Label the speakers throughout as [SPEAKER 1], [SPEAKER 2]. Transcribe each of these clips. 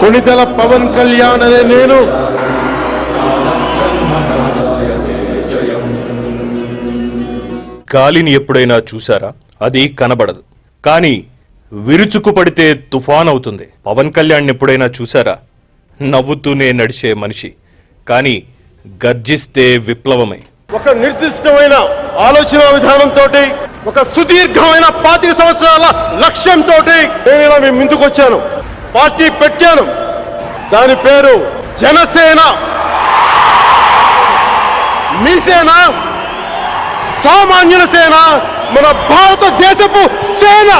[SPEAKER 1] కొణిదెల పవన్ కళ్యాణ్ అనే నేను
[SPEAKER 2] గాలిని ఎప్పుడైనా చూసారా అది కనబడదు. కానీ విరుచుకు పడితే తుఫాన్ అవుతుంది పవన్ కళ్యాణ్ ఎప్పుడైనా చూసారా నవ్వుతూనే నడిచే మనిషి. కానీ గర్జిస్తే విప్లవమే.
[SPEAKER 1] ఒక నిర్దిష్టమైన ఆలోచన విధానంతో ఒక సుదీర్ఘమైన పాతిక సంవత్సరాల లక్ష్యంతో నేను ఇలా మీ వచ్చాను. పార్టీ పెట్టాను. దాని పేరు జనసేన. మీ సేన సామాన్యుల సేన మన భారతదేశపు సేన.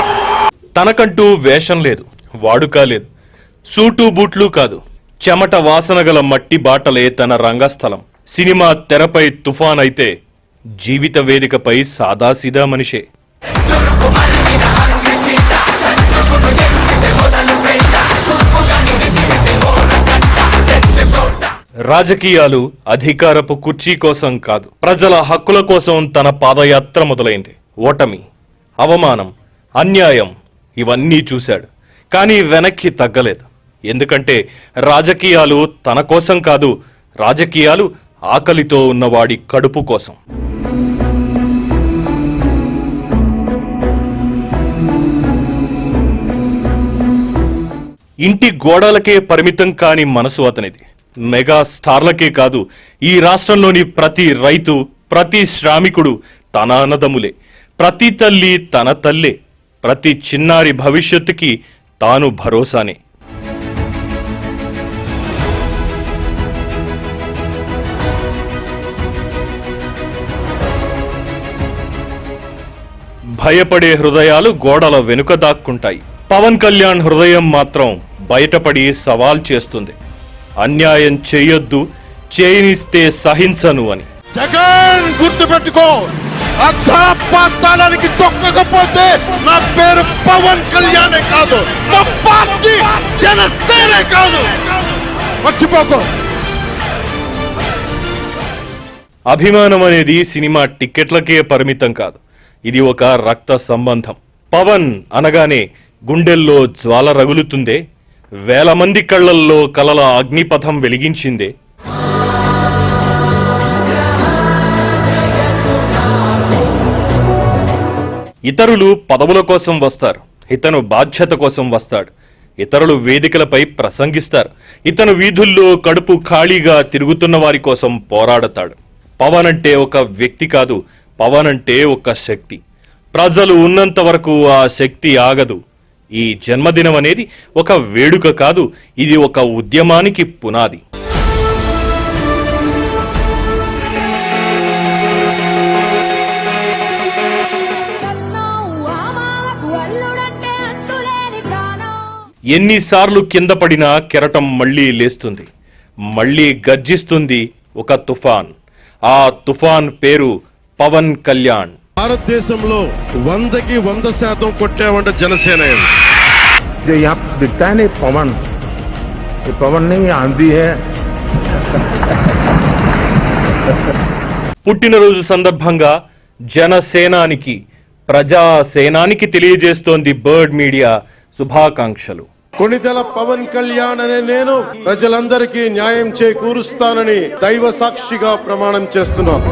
[SPEAKER 2] తనకంటూ వేషం లేదు వాడుక లేదు సూటు బూట్లు కాదు చెమట వాసన గల మట్టి బాటలే తన రంగస్థలం. సినిమా తెరపై తుఫాన్ అయితే జీవిత వేదికపై సాదాసీదా మనిషే. రాజకీయాలు అధికారపు కుర్చీ కోసం కాదు ప్రజల హక్కుల కోసం తన పాదయాత్ర మొదలైంది. ఓటమి అవమానం అన్యాయం ఇవన్నీ చూశాడు. కానీ వెనక్కి తగ్గలేదు. ఎందుకంటే రాజకీయాలు తన కోసం కాదు రాజకీయాలు ఆకలితో ఉన్నవాడి కడుపు కోసం. ఇంటి గోడలకే పరిమితం కాని మనసు అతనిది. మెగా స్టార్లకే కాదు ఈ రాష్ట్రంలోని ప్రతి రైతు ప్రతి శ్రామికుడు తన అన్నదమ్ములే. ప్రతి తల్లి తన తల్లే. ప్రతి చిన్నారి భవిష్యత్తుకి తాను భరోసానే. భయపడే హృదయాలు గోడల వెనుక దాక్కుంటాయి. పవన్ కళ్యాణ్ హృదయం మాత్రం బయటపడి సవాల్ చేస్తుంది. అన్యాయం చేయొద్దు చేయనిస్తే సహించను అని.
[SPEAKER 1] జగన్ గుర్తు పెట్టుకో అర్ధపాతాళానికి తొక్కకపోతే నా పేరు పవన్ కళ్యాణే కాదు మా పార్టీ జనసేనే కాదు. మర్చిపోకో.
[SPEAKER 2] అభిమానం అనేది సినిమా టిక్కెట్లకే పరిమితం కాదు. ఇది ఒక రక్త సంబంధం. పవన్ అనగానే గుండెల్లో జ్వాల రగులుతుందే వేల మంది కళ్ళల్లో కలల అగ్నిపథం వెలిగించిందే. ఇతరులు పదవుల కోసం వస్తారు. ఇతను బాధ్యత కోసం వస్తాడు. ఇతరులు వేదికలపై ప్రసంగిస్తారు. ఇతను వీధుల్లో కడుపు ఖాళీగా తిరుగుతున్న వారి కోసం పోరాడతాడు. పవన్ అంటే ఒక వ్యక్తి కాదు పవన్ అంటే ఒక శక్తి. ప్రజలు ఉన్నంత వరకు ఆ శక్తి ఆగదు. ఈ జన్మదినం అనేది ఒక వేడుక కాదు ఇది ఒక ఉద్యమానికి పునాది. ఎన్నిసార్లు కింద పడినా కెరటం మళ్ళీ లేస్తుంది. మళ్ళీ గర్జిస్తుంది ఒక తుఫాన్. ఆ తుఫాన్ పేరు పవన్ కళ్యాణ్.
[SPEAKER 1] భారతదేశంలో వందకి వంద శాతం కొట్టావంటే జనసేన
[SPEAKER 3] जो यहाँ दिखता है ना ये पवन ये पवन नहीं ये आंधी है
[SPEAKER 2] పుట్టినరోజు సందర్భంగా జనసేనానికి ప్రజాసేనానికి తెలియజేస్తోంది బర్డ్ మీడియా శుభాకాంక్షలు
[SPEAKER 1] కొణిదెల పవన్ కళ్యాణ్ అనే నేను ప్రజలందరికీ న్యాయం చేకూరుస్తానని దైవ సాక్షిగా ప్రమాణం చేస్తున్నాను